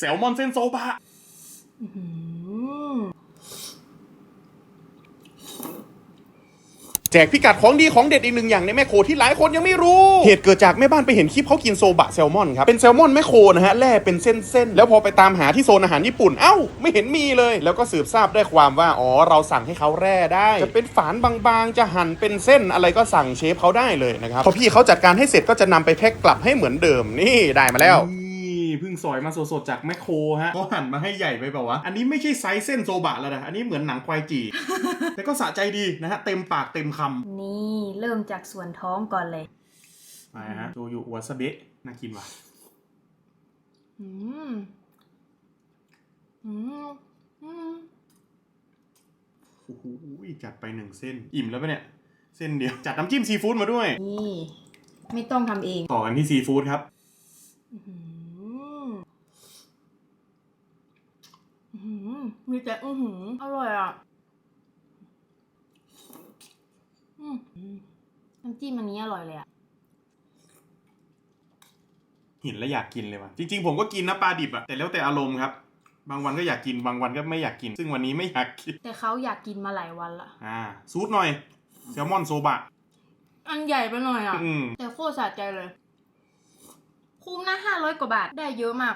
แซลมอนเส้นโซบะอื้อหือแจกพิกัดของดีของเด็ดอีกหนึ่งอย่างในแมคโครที่หลายคนยังไม่รู้ เหตุเกิดจากแม่บ้านไปเห็นคลิปเขากินโซบะแซลมอนครับ เป็นแซลมอนแมคโครนะฮะแล่เป็นเส้นๆ แล้วพอไปตามหาที่โซนอาหารญี่ปุ่น เอ้า ไม่เห็นมีเลย แล้วก็สืบทราบได้ความว่า อ๋อ เราสั่งให้เขาแร่ได้ จะเป็นฝานบางๆ จะหั่นเป็นเส้นอะไรก็สั่งเชฟเขาได้เลยนะครับพอพี่เขาจัดการให้เสร็จก็จะนำไปแพ็คกลับให้เหมือนเดิมนี่ได้มาแล้วนี่เพิ่งสอยมาสดๆจากแมคโครฮะเขาหั่นมาให้ใหญ่ไปเปล่าวะอันนี้ไม่ใช่ไซส์เส้นโซบะแล้วนะอันนี้เหมือนหนังควายจีแต่ก็สะใจดีนะฮะเต็มปากเต็มคำนี่เริ่มจากส่วนท้องก่อนเลยมาฮะโชยุวาซาเบะน่ากินว่ะอืมอืมอืมโอ้โหจัดไปหนึ่งเส้น อิ่มแล้วปะเนี่ย เส้นเดียว จัดน้ำจิ้มซีฟู้ดมาด้วย นี่ ไม่ต้องทำเอง ต่อกันที่ซีฟู้ดครับ อื้อหืออื้อหือ มีแต่อื้อหืออร่อยอะอืมน้ำจิ้มอันนี้อร่อยเลยอะเห็นแล้วอยากกินเลยว่ะจริง ๆ ผมก็กินนะปลาดิบอะแต่แล้วแต่อารมณ์ครับ บางวันก็อยากกินบางวันก็ไม่อยากกิน ซึ่งวันนี้ไม่อยากกิน แต่เขาอยากกินมาหลายวันละอ่าซูดหน่อยแซลมอนโซบะ อันใหญ่ไปหน่อยอะอืมแต่โคตรสะใจเลย คุ้มนะห้าร้อยกว่าบาทได้เยอะมาก